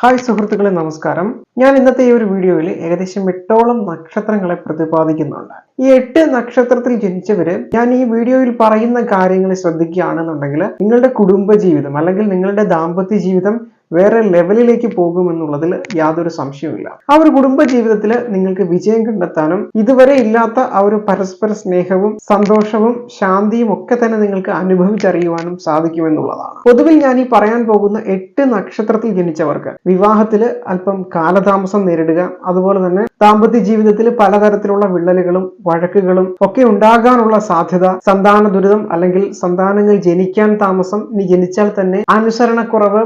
Hi സുഹൃത്തുക്കളെ നമസ്കാരം. ഞാൻ ഇന്നത്തെ ഈ ഒരു വീഡിയോയിൽ ഏകദേശം എട്ടോളം നക്ഷത്രങ്ങളെ പ്രതിപാദിക്കുന്നുണ്ട്. ഈ എട്ട് നക്ഷത്രത്തിൽ ജനിച്ചവര് ഞാൻ ഈ വീഡിയോയിൽ പറയുന്ന കാര്യങ്ങൾ ശ്രദ്ധിക്കുകയാണെന്നുണ്ടെങ്കിൽ നിങ്ങളുടെ കുടുംബ ജീവിതം അല്ലെങ്കിൽ നിങ്ങളുടെ ദാമ്പത്യ ജീവിതം വേറെ ലെവലിലേക്ക് പോകുമെന്നുള്ളതിൽ യാതൊരു സംശയവുമില്ല. ആ ഒരു കുടുംബ ജീവിതത്തിൽ നിങ്ങൾക്ക് വിജയം കണ്ടെത്താനും ഇതുവരെ ഇല്ലാത്ത ആ ഒരു പരസ്പര സ്നേഹവും സന്തോഷവും ശാന്തിയും ഒക്കെ തന്നെ നിങ്ങൾക്ക് അനുഭവിച്ചറിയുവാനും സാധിക്കുമെന്നുള്ളതാണ്. പൊതുവിൽ ഞാൻ ഈ പറയാൻ പോകുന്ന എട്ട് നക്ഷത്രത്തിൽ ജനിച്ചവർക്ക് വിവാഹത്തിൽ അല്പം കാലതാമസം നേരിടുക അതുപോലെ തന്നെ ദാമ്പത്യ ജീവിതത്തിൽ പലതരത്തിലുള്ള വിള്ളലുകളും വഴക്കുകളും ഒക്കെ ഉണ്ടാകാനുള്ള സാധ്യത സന്താന ദുരിതം അല്ലെങ്കിൽ സന്താനങ്ങൾ ജനിക്കാൻ താമസം ഇനി ജനിച്ചാൽ തന്നെ അനുസരണക്കുറവ്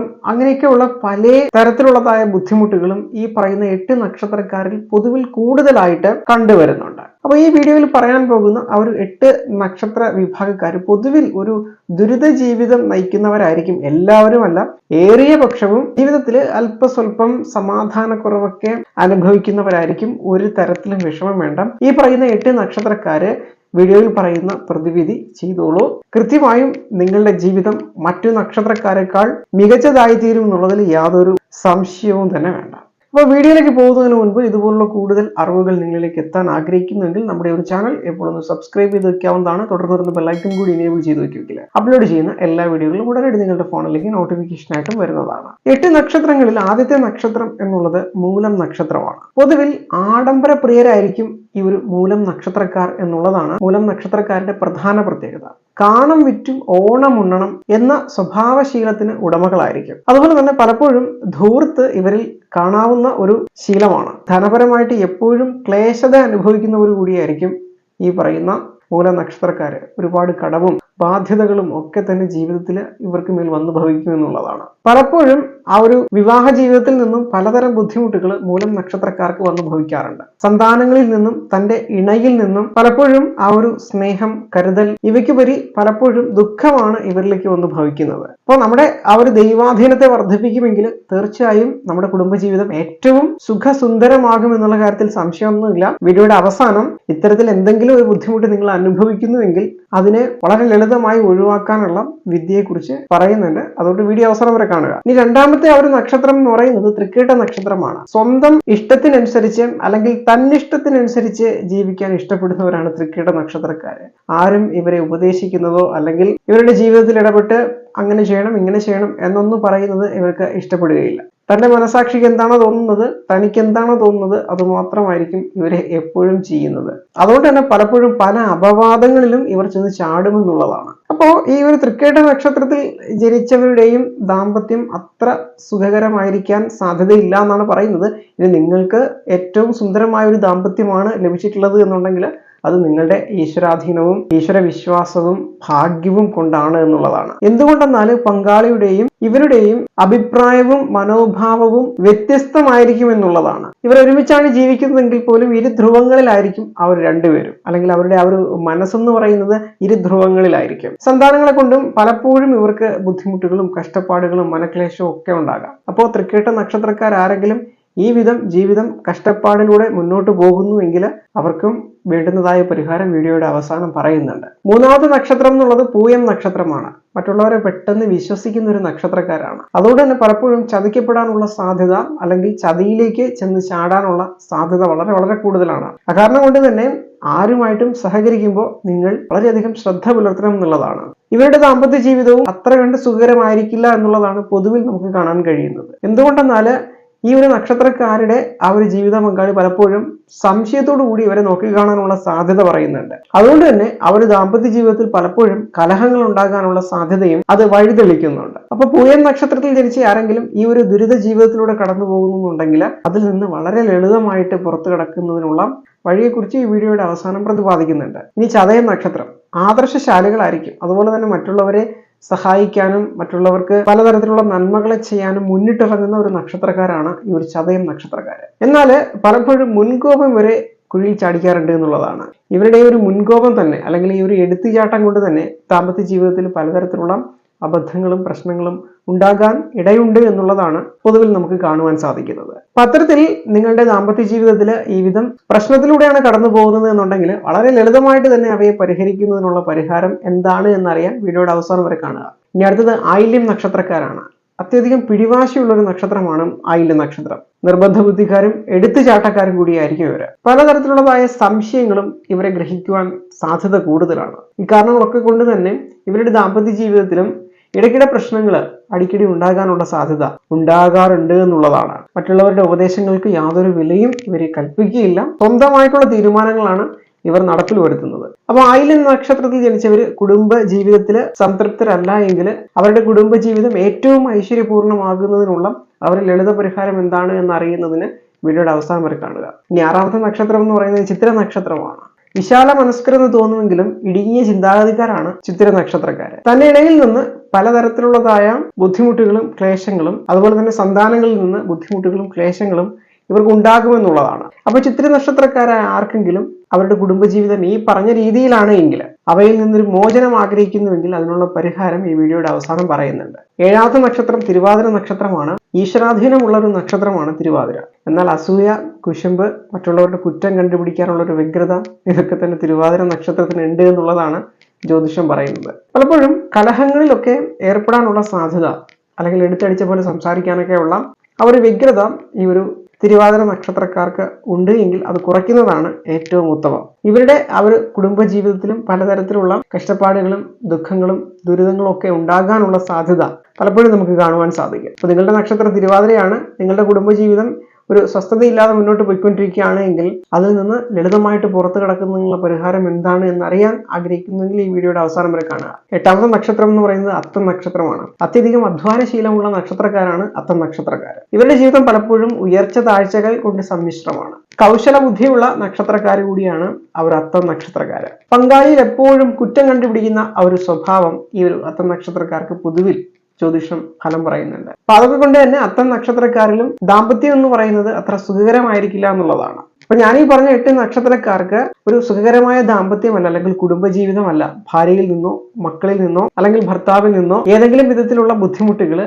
അങ്ങനെയൊക്കെയുള്ള പല തരത്തിലുള്ളതായ ബുദ്ധിമുട്ടുകളും ഈ പറയുന്ന എട്ട് നക്ഷത്രക്കാരിൽ പൊതുവിൽ കൂടുതലായിട്ട് കണ്ടുവരുന്നുണ്ട്. അപ്പൊ ഈ വീഡിയോയിൽ പറയാൻ പോകുന്ന ആ ഒരു എട്ട് നക്ഷത്ര വിഭാഗക്കാർ പൊതുവിൽ ഒരു ദുരിത ജീവിതം നയിക്കുന്നവരായിരിക്കും എല്ലാവരുമല്ല. ഏറിയ പക്ഷവും ജീവിതത്തിൽ അല്പസ്വല്പം സമാധാനക്കുറവൊക്കെ അനുഭവിക്കുന്നവരായിരിക്കും ഒരു തരത്തിലും വിഷമം വേണ്ട. ഈ പറയുന്ന എട്ട് നക്ഷത്രക്കാര് വീഡിയോയിൽ പറയുന്ന പ്രതിവിധി ചെയ്തോളൂ. കൃത്യമായും നിങ്ങളുടെ ജീവിതം മറ്റു നക്ഷത്രക്കാരെക്കാൾ മികച്ചതായി തീരും എന്നുള്ളതിൽ യാതൊരു സംശയവും തന്നെ വേണ്ട. അപ്പോൾ വീഡിയോയിലേക്ക് പോകുന്നതിന് മുൻപ് ഇതുപോലുള്ള കൂടുതൽ അറിവുകൾ നിങ്ങളിലേക്ക് എത്താൻ ആഗ്രഹിക്കുന്നുണ്ടെങ്കിൽ നമ്മുടെ ഒരു ചാനൽ എപ്പോഴൊന്ന് സബ്സ്ക്രൈബ് ചെയ്ത് വെക്കാവുന്നതാണ്. തുടർന്ന് വരുന്ന ബെല്ലൈക്കും കൂടി ഇനേബിൾ ചെയ്ത് വെക്കില്ല അപ്ലോഡ് ചെയ്യുന്ന എല്ലാ വീഡിയോകളും ഉടനടി നിങ്ങളുടെ ഫോണിലേക്ക് നോട്ടിഫിക്കേഷൻ ആയിട്ടും വരുന്നതാണ്. എട്ട് നക്ഷത്രങ്ങളിൽ ആദ്യത്തെ നക്ഷത്രം എന്നുള്ളത് മൂലം നക്ഷത്രമാണ്. പൊതുവിൽ ആഡംബര പ്രിയരായിരിക്കും ഈ ഒരു മൂലം നക്ഷത്രക്കാർ എന്നുള്ളതാണ്. മൂലം നക്ഷത്രക്കാരുടെ പ്രധാന പ്രത്യേകത. കാണം വിറ്റും ഓണം ഉണ്ണണം എന്ന സ്വഭാവശീലത്തിന് ഉടമകളായിരിക്കും. അതുപോലെ തന്നെ പലപ്പോഴും ധൂർത്ത് ഇവരിൽ കാണാവുന്ന ഒരു ശീലമാണ്. ധനപരമായിട്ട് എപ്പോഴും ക്ലേശത അനുഭവിക്കുന്നവർ കൂടിയായിരിക്കും ഈ പറയുന്ന മൂല നക്ഷത്രക്കാര് ഒരുപാട് കടവും ബാധ്യതകളും ഒക്കെ തന്നെ ജീവിതത്തിൽ ഇവർക്ക് മേൽ വന്നു ഭവിക്കും എന്നുള്ളതാണ് പലപ്പോഴും ആ ഒരു വിവാഹ ജീവിതത്തിൽ നിന്നും പലതരം ബുദ്ധിമുട്ടുകൾ മൂലം നക്ഷത്രക്കാർക്ക് വന്നു ഭവിക്കാറുണ്ട്. സന്താനങ്ങളിൽ നിന്നും തന്റെ ഇണയിൽ നിന്നും പലപ്പോഴും ആ ഒരു സ്നേഹം കരുതൽ ഇവയ്ക്കുപരി പലപ്പോഴും ദുഃഖമാണ് ഇവരിലേക്ക് വന്നു ഭവിക്കുന്നത്. അപ്പോൾ നമ്മുടെ ആ ഒരു ദൈവാധീനത്തെ വർദ്ധിപ്പിക്കുമെങ്കിൽ തീർച്ചയായും നമ്മുടെ കുടുംബജീവിതം ഏറ്റവും സുഖസുന്ദരമാകും എന്നുള്ള കാര്യത്തിൽ സംശയമൊന്നുമില്ല. വീഡിയോയുടെ അവസാനം ഇത്തരത്തിൽ എന്തെങ്കിലും ഒരു ബുദ്ധിമുട്ട് നിങ്ങൾ അനുഭവിക്കുന്നുവെങ്കിൽ അതിനെ വളരെ ലളിതമായി ഒഴിവാക്കാനുള്ള വിദ്യയെക്കുറിച്ച് പറയുന്നുണ്ട്. അതുകൊണ്ട് വീഡിയോ അവസാനം വരെ കാണുക. ഇനി രണ്ടാമത്തെ ആ ഒരു നക്ഷത്രം എന്ന് പറയുന്നത് തൃക്കേട്ട നക്ഷത്രമാണ്. സ്വന്തം ഇഷ്ടത്തിനനുസരിച്ച് അല്ലെങ്കിൽ തന്നിഷ്ടത്തിനനുസരിച്ച് ജീവിക്കാൻ ഇഷ്ടപ്പെടുന്നവരാണ് തൃക്കേട്ട നക്ഷത്രക്കാര്. ആരും ഇവരെ ഉപദേശിക്കുന്നതോ അല്ലെങ്കിൽ ഇവരുടെ ജീവിതത്തിൽ ഇടപെട്ട് അങ്ങനെ ചെയ്യണം ഇങ്ങനെ ചെയ്യണം എന്നൊന്നും പറയുന്നത് ഇവർക്ക് ഇഷ്ടപ്പെടുകയില്ല. തന്റെ മനസാക്ഷിക്ക് എന്താണോ തോന്നുന്നത് തനിക്ക് എന്താണോ തോന്നുന്നത് അത് മാത്രമായിരിക്കും ഇവരെ എപ്പോഴും ചെയ്യുന്നത്. അതുകൊണ്ട് തന്നെ പലപ്പോഴും പല അപവാദങ്ങളിലും ഇവർ ചെന്ന് ചാടുമെന്നുള്ളതാണ് അപ്പോൾ ഈ ഒരു തൃക്കേട്ട നക്ഷത്രത്തിൽ ജനിച്ചവരുടെയും ദാമ്പത്യം അത്ര സുഖകരമായിരിക്കാൻ സാധ്യതയില്ല എന്നാണ് പറയുന്നത്. ഇനി നിങ്ങൾക്ക് ഏറ്റവും സുന്ദരമായ ഒരു ദാമ്പത്യമാണ് ലഭിച്ചിട്ടുള്ളത് എന്നുണ്ടെങ്കിൽ അത് നിങ്ങളുടെ ഈശ്വരാധീനവും ഈശ്വരവിശ്വാസവും ഭാഗ്യവും കൊണ്ടാണ് എന്നുള്ളതാണ്. എന്തുകൊണ്ടെന്നാൽ പങ്കാളിയുടെയും ഇവരുടെയും അഭിപ്രായവും മനോഭാവവും വ്യത്യസ്തമായിരിക്കും എന്നുള്ളതാണ്. ഇവർ ഒരുമിച്ചാണ് ജീവിക്കുന്നതെങ്കിൽ പോലും ഇരു ധ്രുവങ്ങളിലായിരിക്കും അവർ രണ്ടുപേരും. അല്ലെങ്കിൽ അവരുടെ ആ ഒരു മനസ്സെന്ന് പറയുന്നത് ഇരു ധ്രുവങ്ങളിലായിരിക്കും. സന്താനങ്ങളെ കൊണ്ടും പലപ്പോഴും ഇവർക്ക് ബുദ്ധിമുട്ടുകളും കഷ്ടപ്പാടുകളും മനക്ലേശവും ഒക്കെ ഉണ്ടാകാം. അപ്പോൾ തൃക്കേട്ട നക്ഷത്രക്കാർ ആരെങ്കിലും ഈ വിധം ജീവിതം കഷ്ടപ്പാടിലൂടെ മുന്നോട്ട് പോകുന്നുവെങ്കിൽ അവർക്കും വേണ്ടുന്നതായ പരിഹാരം വീഡിയോയുടെ അവസാനം പറയുന്നുണ്ട്. മൂന്നാമത്തെ നക്ഷത്രം എന്നുള്ളത് പൂയം നക്ഷത്രമാണ്. മറ്റുള്ളവരെ പെട്ടെന്ന് വിശ്വസിക്കുന്ന ഒരു നക്ഷത്രക്കാരാണ്. അതുകൊണ്ട് തന്നെ പലപ്പോഴും ചതിക്കപ്പെടാനുള്ള സാധ്യത അല്ലെങ്കിൽ ചതിയിലേക്ക് ചെന്ന് ചാടാനുള്ള സാധ്യത വളരെ വളരെ കൂടുതലാണ്. കാരണം കൊണ്ട് തന്നെ ആരുമായിട്ടും സഹകരിക്കുമ്പോൾ നിങ്ങൾ വളരെയധികം ശ്രദ്ധ പുലർത്തണം എന്നുള്ളതാണ്. ഇവരുടെ ദാമ്പത്യ ജീവിതവും അത്ര കണ്ട് സുഖകരമായിരിക്കില്ല എന്നുള്ളതാണ് പൊതുവിൽ നമുക്ക് കാണാൻ കഴിയുന്നത്. എന്തുകൊണ്ടെന്നാൽ ഈ ഒരു നക്ഷത്രക്കാരുടെ ആ ഒരു ജീവിത പങ്കാളി പലപ്പോഴും സംശയത്തോടു കൂടി ഇവരെ നോക്കിക്കാണാനുള്ള സാധ്യത പറയുന്നുണ്ട്. അതുകൊണ്ട് തന്നെ അവർ ദാമ്പത്യ ജീവിതത്തിൽ പലപ്പോഴും കലഹങ്ങൾ ഉണ്ടാകാനുള്ള സാധ്യതയും അത് വഴിതെളിക്കുന്നുണ്ട്. അപ്പൊ പൂയം നക്ഷത്രത്തിൽ ജനിച്ച ആരെങ്കിലും ഈ ഒരു ദുരിത ജീവിതത്തിലൂടെ കടന്നു പോകുന്നുണ്ടെങ്കിൽ അതിൽ നിന്ന് വളരെ ലളിതമായിട്ട് പുറത്തു കിടക്കുന്നതിനുള്ള വഴിയെക്കുറിച്ച് ഈ വീഡിയോയുടെ അവസാനം പ്രതിപാദിക്കുന്നുണ്ട്. ഇനി ചതയം നക്ഷത്രം ആദർശശാലികളായിരിക്കും. അതുപോലെ തന്നെ മറ്റുള്ളവരെ സഹായിക്കാനും മറ്റുള്ളവർക്ക് പലതരത്തിലുള്ള നന്മകളെ ചെയ്യാനും മുന്നിട്ടിറങ്ങുന്ന ഒരു നക്ഷത്രക്കാരാണ് ഈ ഒരു ചതയം നക്ഷത്രക്കാർ എന്നാൽ പലപ്പോഴും മുൻകോപം വരെ കുഴിയിൽ ചാടിക്കാറുണ്ട് എന്നുള്ളതാണ്. ഇവരുടെ ഒരു മുൻകോപം തന്നെ അല്ലെങ്കിൽ ഈ ഒരു എടുത്തുചാട്ടം കൊണ്ട് തന്നെ ദാമ്പത്യ ജീവിതത്തിൽ പലതരത്തിലുള്ള അബദ്ധങ്ങളും പ്രശ്നങ്ങളും ഉണ്ടാകാൻ ഇടയുണ്ട് എന്നുള്ളതാണ് പൊതുവിൽ നമുക്ക് കാണുവാൻ സാധിക്കുന്നത്. പത്രത്തിൽ നിങ്ങളുടെ ദാമ്പത്യ ജീവിതത്തിൽ ഈ വിധം പ്രശ്നത്തിലൂടെയാണ് കടന്നു പോകുന്നത് എന്നുണ്ടെങ്കിൽ വളരെ ലളിതമായിട്ട് തന്നെ അവയെ പരിഹരിക്കുന്നതിനുള്ള പരിഹാരം എന്താണ് എന്നറിയാൻ വീഡിയോയുടെ അവസാനം വരെ കാണുക. ഇനി അടുത്തത് ആയില്യം നക്ഷത്രക്കാരാണ്. അത്യധികം പിടിവാശിയുള്ള ഒരു നക്ഷത്രമാണ് ആയില്യ നക്ഷത്രം. നിർബന്ധ ബുദ്ധിക്കാരും എടുത്തുചാട്ടക്കാരും കൂടിയായിരിക്കും ഇവർ. പലതരത്തിലുള്ളതായ സംശയങ്ങളും ഇവരെ ഗ്രഹിക്കുവാൻ സാധ്യത കൂടുതലാണ്. ഈ കാരണങ്ങളൊക്കെ കൊണ്ട് തന്നെ ഇവരുടെ ദാമ്പത്യ ജീവിതത്തിലും ഇടയ്ക്കിടെ പ്രശ്നങ്ങൾ അടിക്കടി ഉണ്ടാകാനുള്ള സാധ്യത ഉണ്ടാകാറുണ്ട് എന്നുള്ളതാണ്. മറ്റുള്ളവരുടെ ഉപദേശങ്ങൾക്ക് യാതൊരു വിലയും ഇവരെ കൽപ്പിക്കുകയില്ല. സ്വന്തമായിട്ടുള്ള തീരുമാനങ്ങളാണ് ഇവർ നടപ്പിൽ വരുത്തുന്നത് അപ്പോൾ ആയില്യം നക്ഷത്രത്തിൽ ജനിച്ചവർ കുടുംബ ജീവിതത്തിൽ സംതൃപ്തരല്ല എങ്കിൽ അവരുടെ കുടുംബ ജീവിതം ഏറ്റവും ഐശ്വര്യപൂർണമാകുന്നതിനുള്ള അവരുടെ ലളിത പരിഹാരം എന്താണ് എന്ന് അറിയുന്നതിന് വീഡിയോയുടെ അവസാനം വരെ കാണുക. ഇനി ആറാമത്തെ നക്ഷത്രം എന്ന് പറയുന്നത് ചിത്ര നക്ഷത്രമാണ്. വിശാല മനസ്കരെന്ന് തോന്നുമെങ്കിലും ഇടുങ്ങിയ ചിന്താഗതിക്കാരാണ് ചിത്തിര നക്ഷത്രക്കാര്. തന്റെ ഇടയിൽ നിന്ന് പലതരത്തിലുള്ളതായ ബുദ്ധിമുട്ടുകളും ക്ലേശങ്ങളും അതുപോലെ തന്നെ സന്താനങ്ങളിൽ നിന്ന് ബുദ്ധിമുട്ടുകളും ക്ലേശങ്ങളും ഇവർക്ക് ഉണ്ടാകുമെന്നുള്ളതാണ് അപ്പൊ ചിത്ര നക്ഷത്രക്കാരായ ആർക്കെങ്കിലും അവരുടെ കുടുംബജീവിതം ഈ പറഞ്ഞ രീതിയിലാണ് എങ്കിൽ അവയിൽ നിന്നൊരു മോചനം ആഗ്രഹിക്കുന്നുവെങ്കിൽ അതിനുള്ള പരിഹാരം ഈ വീഡിയോയുടെ അവസാനം പറയുന്നുണ്ട്. ഏഴാമത്തെ നക്ഷത്രം തിരുവാതിര നക്ഷത്രമാണ്. ഈശ്വരാധീനമുള്ള ഒരു നക്ഷത്രമാണ് തിരുവാതിര. എന്നാൽ അസൂയ കുശുമ്പ് മറ്റുള്ളവരുടെ കുറ്റം കണ്ടുപിടിക്കാനുള്ള ഒരു വ്യഗ്രത ഇതൊക്കെ തന്നെ തിരുവാതിര നക്ഷത്രത്തിന് ഉണ്ട് എന്നുള്ളതാണ് ജ്യോതിഷം പറയുന്നത്. പലപ്പോഴും കലഹങ്ങളിലൊക്കെ ഏർപ്പെടാനുള്ള സാധ്യത അല്ലെങ്കിൽ എടുത്തടിച്ച പോലെ സംസാരിക്കാനൊക്കെ ഉള്ള ആ ഒരു വ്യഗ്രത ഈ ഒരു തിരുവാതിര നക്ഷത്രക്കാർക്ക് ഉണ്ട് എങ്കിൽ അത് കുറയ്ക്കുന്നതാണ് ഏറ്റവും ഉത്തമം. ഇവരുടെ അവർ കുടുംബജീവിതത്തിലും പലതരത്തിലുള്ള കഷ്ടപ്പാടുകളും ദുഃഖങ്ങളും ദുരിതങ്ങളും ഒക്കെ ഉണ്ടാകാനുള്ള സാധ്യത പലപ്പോഴും നമുക്ക് കാണുവാൻ സാധിക്കും. അപ്പൊ നിങ്ങളുടെ നക്ഷത്രം തിരുവാതിരയാണ്. നിങ്ങളുടെ കുടുംബജീവിതം ഒരു സ്വസ്ഥതയില്ലാതെ മുന്നോട്ട് പോയിക്കൊണ്ടിരിക്കുകയാണ് എങ്കിൽ അതിൽ നിന്ന് ലളിതമായിട്ട് പുറത്തു കിടക്കുന്നതിനുള്ള പരിഹാരം എന്താണ് എന്ന് അറിയാൻ ആഗ്രഹിക്കുന്നെങ്കിൽ ഈ വീഡിയോയുടെ അവസാനം വരെ കാണുക. എട്ടാമത്തെ നക്ഷത്രം എന്ന് പറയുന്നത് അത്തം നക്ഷത്രമാണ്. അത്യധികം അധ്വാനശീലമുള്ള നക്ഷത്രക്കാരാണ് അത്തം നക്ഷത്രക്കാർ. ഇവരുടെ ജീവിതം പലപ്പോഴും ഉയർച്ച താഴ്ചകൾ കൊണ്ട് സമ്മിശ്രമാണ്. കൗശല ബുദ്ധിയുള്ള നക്ഷത്രക്കാർ കൂടിയാണ് അവർ അത്തം നക്ഷത്രക്കാർ. പങ്കാളിയിൽ എപ്പോഴും കുറ്റം കണ്ടുപിടിക്കുന്ന ഒരു സ്വഭാവം ഈ ഒരു അത്തം നക്ഷത്രക്കാർക്ക് പൊതുവിൽ ജ്യോതിഷം ഫലം പറയുന്നുണ്ട്. അപ്പൊ അതൊക്കെ കൊണ്ട് തന്നെ അത്തം നക്ഷത്രക്കാരിലും ദാമ്പത്യം എന്ന് പറയുന്നത് അത്ര സുഖകരമായിരിക്കില്ല എന്നുള്ളതാണ്. അപ്പൊ ഞാൻ ഈ പറഞ്ഞ എട്ട് നക്ഷത്രക്കാർക്ക് ഒരു സുഖകരമായ ദാമ്പത്യമല്ല അല്ലെങ്കിൽ കുടുംബജീവിതമല്ല. ഭാര്യയിൽ നിന്നോ മക്കളിൽ നിന്നോ അല്ലെങ്കിൽ ഭർത്താവിൽ നിന്നോ ഏതെങ്കിലും വിധത്തിലുള്ള ബുദ്ധിമുട്ടുകൾ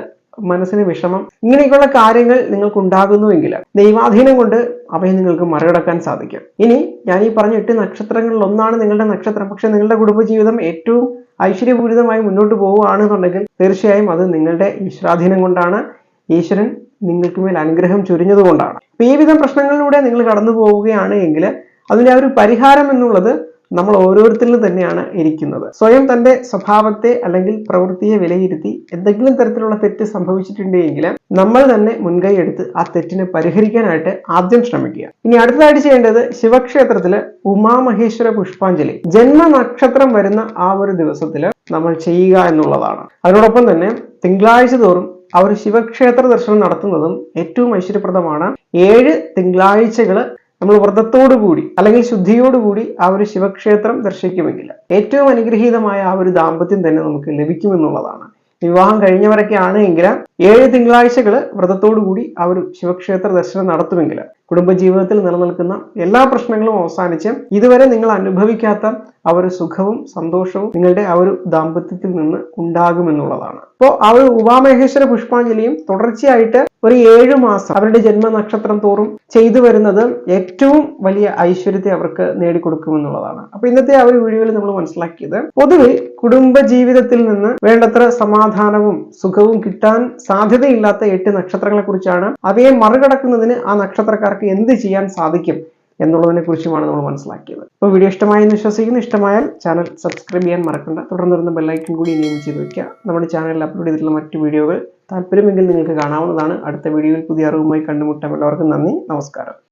മനസ്സിന് വിഷമം ഇങ്ങനെയൊക്കെയുള്ള കാര്യങ്ങൾ നിങ്ങൾക്ക് ഉണ്ടാകുന്നുവെങ്കിൽ ദൈവാധീനം കൊണ്ട് അവയെ നിങ്ങൾക്ക് മറികടക്കാൻ സാധിക്കും. ഇനി ഞാൻ ഈ പറഞ്ഞ എട്ട് നക്ഷത്രങ്ങളിൽ ഒന്നാണ് നിങ്ങളുടെ നക്ഷത്രം. പക്ഷെ നിങ്ങളുടെ കുടുംബജീവിതം ഏറ്റവും ഐശ്വര്യപൂരിതമായി മുന്നോട്ട് പോവുകയാണെന്നുണ്ടെങ്കിൽ തീർച്ചയായും അത് നിങ്ങളുടെ ഈശ്വരാധീനം കൊണ്ടാണ്. ഈശ്വരൻ നിങ്ങൾക്ക് മേൽ അനുഗ്രഹം ചൊരിഞ്ഞതുകൊണ്ടാണ്. ഈ വിധം പ്രശ്നങ്ങളിലൂടെ നിങ്ങൾ കടന്നു പോവുകയാണ് എങ്കിൽ അതിന്റെ ഒരു പരിഹാരം എന്നുള്ളത് നമ്മൾ ഓരോരുത്തരിലും തന്നെയാണ് ഇരിക്കുന്നത്. സ്വയം തന്റെ സ്വഭാവത്തെ അല്ലെങ്കിൽ പ്രവൃത്തിയെ വിലയിരുത്തി എന്തെങ്കിലും തരത്തിലുള്ള തെറ്റ് സംഭവിച്ചിട്ടുണ്ടെങ്കിൽ നമ്മൾ തന്നെ മുൻകൈ എടുത്ത് ആ തെറ്റിനെ പരിഹരിക്കാനായിട്ട് ആദ്യം ശ്രമിക്കുക. ഇനി അടുത്തതായിട്ട് ചെയ്യേണ്ടത് ശിവക്ഷേത്രത്തിൽ ഉമാമഹേശ്വര പുഷ്പാഞ്ജലി. ജന്മ നക്ഷത്രം വരുന്ന ആ ഒരു ദിവസത്തിൽ നമ്മൾ ചെയ്യുക എന്നുള്ളതാണ്. അതിനോടൊപ്പം തന്നെ തിങ്കളാഴ്ച തോറും അവർ ശിവക്ഷേത്ര ദർശനം നടത്തുന്നതും ഏറ്റവും ഐശ്വര്യപ്രദമാണ്. ഏഴ് തിങ്കളാഴ്ചകൾ നമ്മൾ വ്രതത്തോടുകൂടി അല്ലെങ്കിൽ ശുദ്ധിയോടുകൂടി ആ ഒരു ശിവക്ഷേത്രം ദർശിക്കുമെങ്കിൽ ഏറ്റവും അനുഗ്രഹീതമായ ആ ഒരു ദാമ്പത്യം തന്നെ നമുക്ക് ലഭിക്കുമെന്നുള്ളതാണ്. വിവാഹം കഴിഞ്ഞവരൊക്കെ എങ്കിൽ ഏഴ് തിങ്കളാഴ്ചകൾ വ്രതത്തോടുകൂടി ആ ഒരു ശിവക്ഷേത്ര ദർശനം നടത്തുമെങ്കിൽ കുടുംബജീവിതത്തിൽ നിലനിൽക്കുന്ന എല്ലാ പ്രശ്നങ്ങളും അവസാനിച്ച് ഇതുവരെ നിങ്ങൾ അനുഭവിക്കാത്ത ആ ഒരു സുഖവും സന്തോഷവും നിങ്ങളുടെ ആ ഒരു ദാമ്പത്യത്തിൽ നിന്ന് ഉണ്ടാകുമെന്നുള്ളതാണ്. അപ്പോൾ ആ ഒരു ഉപാമഹേശ്വര പുഷ്പാഞ്ജലിയും തുടർച്ചയായിട്ട് ഒരു ഏഴു മാസം അവരുടെ ജന്മനക്ഷത്രം തോറും ചെയ്തു വരുന്നത് ഏറ്റവും വലിയ ഐശ്വര്യത്തെ അവർക്ക് നേടിക്കൊടുക്കുമെന്നുള്ളതാണ്. അപ്പൊ ഇന്നത്തെ ആ ഒരു വീഡിയോയിൽ നമ്മൾ മനസ്സിലാക്കിയത് പൊതുവിൽ കുടുംബ ജീവിതത്തിൽ നിന്ന് വേണ്ടത്ര സമാധാനവും സുഖവും കിട്ടാൻ സാധ്യതയില്ലാത്ത എട്ട് നക്ഷത്രങ്ങളെ കുറിച്ചാണ് അവയെ മറികടക്കുന്നതിന് ആ നക്ഷത്രക്കാർക്ക് എന്ത് ചെയ്യാൻ സാധിക്കും എന്നുള്ളതിനെ കുറിച്ചുമാണ് നമ്മൾ മനസ്സിലാക്കിയത്. അപ്പോൾ വീഡിയോ ഇഷ്ടമായെന്ന് വിശ്വസിക്കുന്നു. ഇഷ്ടമായാൽ ചാനൽ സബ്സ്ക്രൈബ് ചെയ്യാൻ മറക്കണ്ട. തുടർന്ന് വരുന്ന ബെല്ലൈക്കൻ കൂടി ഇനിയും ചെയ്ത് വെക്കുക. നമ്മുടെ ചാനലിൽ അപ്ലോഡ് ചെയ്തിട്ടുള്ള മറ്റു വീഡിയോകൾ താല്പര്യമെങ്കിൽ നിങ്ങൾക്ക് കാണാവുന്നതാണ്. അടുത്ത വീഡിയോയിൽ പുതിയ അറിവുമായി കണ്ടുമുട്ടാം. എല്ലാവർക്കും നന്ദി. നമസ്കാരം.